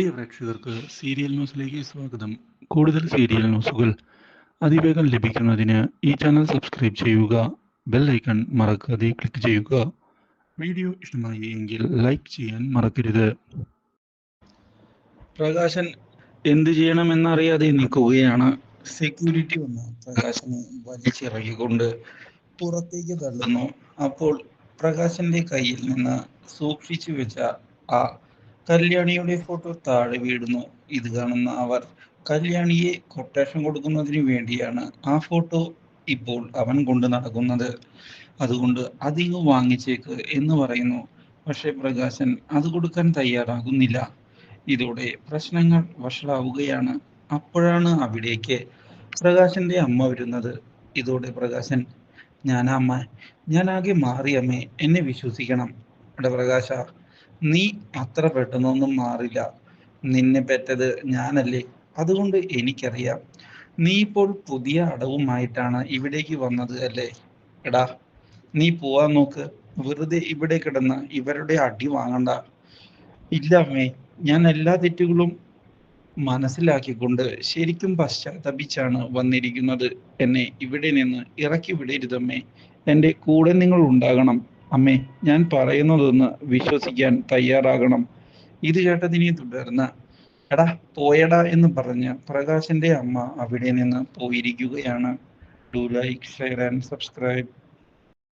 പ്രിയ പ്രേക്ഷകർക്ക് സീരിയൽ ന്യൂസിലേക്ക് സ്വാഗതം. കൂടുതൽ സീരിയൽ ന്യൂസുകൾ അതിവേഗം ലഭിക്കുന്നതിന് ഈ ചാനൽ സബ്സ്ക്രൈബ് ചെയ്യുക ബെൽ ഐക്കൺ മറക്കാതെ ക്ലിക്ക് ചെയ്യുക. വീഡിയോ ഇഷ്ടമായി എങ്കിൽ ലൈക്ക് ചെയ്യാൻ മറക്കരുത്. പ്രകാശൻ എന്ത് ചെയ്യണമെന്നറിയാതെ നിൽക്കുകയാണ്. സെക്യൂരിറ്റി വന്ന് പ്രകാശനെ വലിച്ചിറക്കിക്കൊണ്ട് പുറത്തേക്ക് തള്ളുന്നു. അപ്പോൾ പ്രകാശന്റെ കയ്യിൽ നിന്ന് സൂക്ഷിച്ചു വെച്ച ആ കല്യാണിയുടെ ഫോട്ടോ താഴെ വീഴുന്നു ഇത് കാണുന്ന അവർ കല്യാണിയെ കൊട്ടേഷൻ കൊടുക്കുന്നതിന് വേണ്ടിയാണ് ആ ഫോട്ടോ ഇപ്പോൾ അവൻ കൊണ്ട് നടക്കുന്നത്. അതുകൊണ്ട് അധികം വാങ്ങിച്ചേക്ക് എന്ന് പറയുന്നു. പക്ഷെ പ്രകാശൻ അത് കൊടുക്കാൻ തയ്യാറാകുന്നില്ല. ഇതോടെ പ്രശ്നങ്ങൾ വഷളാവുകയാണ്. അപ്പോഴാണ് അവിടേക്ക് പ്രകാശന്റെ അമ്മ വരുന്നത്. ഇതോടെ പ്രകാശൻ ഞാൻ അമ്മ. ഞാൻ ആകെ മാറി അമ്മേ. എന്നെ വിശ്വസിക്കണം. എടാ പ്രകാശ നീ അത്ര പെട്ടെന്നൊന്നും മാറില്ല. നിന്നെ പെറ്റത് ഞാനല്ലേ? അതുകൊണ്ട് എനിക്കറിയാം. നീ ഇപ്പോൾ പുതിയ അടവുമായിട്ടാണ് ഇവിടേക്ക് വന്നത് അല്ലേ? എടാ നീ പോവാൻ നോക്ക്. വെറുതെ ഇവിടെ കിടന്ന് ഇവരുടെ അടി വാങ്ങണ്ട. ഇല്ല അമ്മേ ഞാൻ എല്ലാ തെറ്റുകളും മനസ്സിലാക്കിക്കൊണ്ട് ശരിക്കും പശ്ചാത്തപിച്ചാണ് വന്നിരിക്കുന്നത്. എന്നെ ഇവിടെ നിന്ന് ഇറക്കി വിടരുതമ്മേ. എന്റെ കൂടെ നിങ്ങൾ ഉണ്ടാകണം. അമ്മേ ഞാൻ പറയുന്നതൊന്ന് വിശ്വസിക്കാൻ തയ്യാറാകണം. ഇത് കേട്ടതിനെ തുടർന്ന് എടാ പോയടാ എന്ന് പറഞ്ഞ് പ്രകാശന്റെ അമ്മ അവിടെ നിന്ന് പോയിരിക്കുകയാണ്. Do like share and subscribe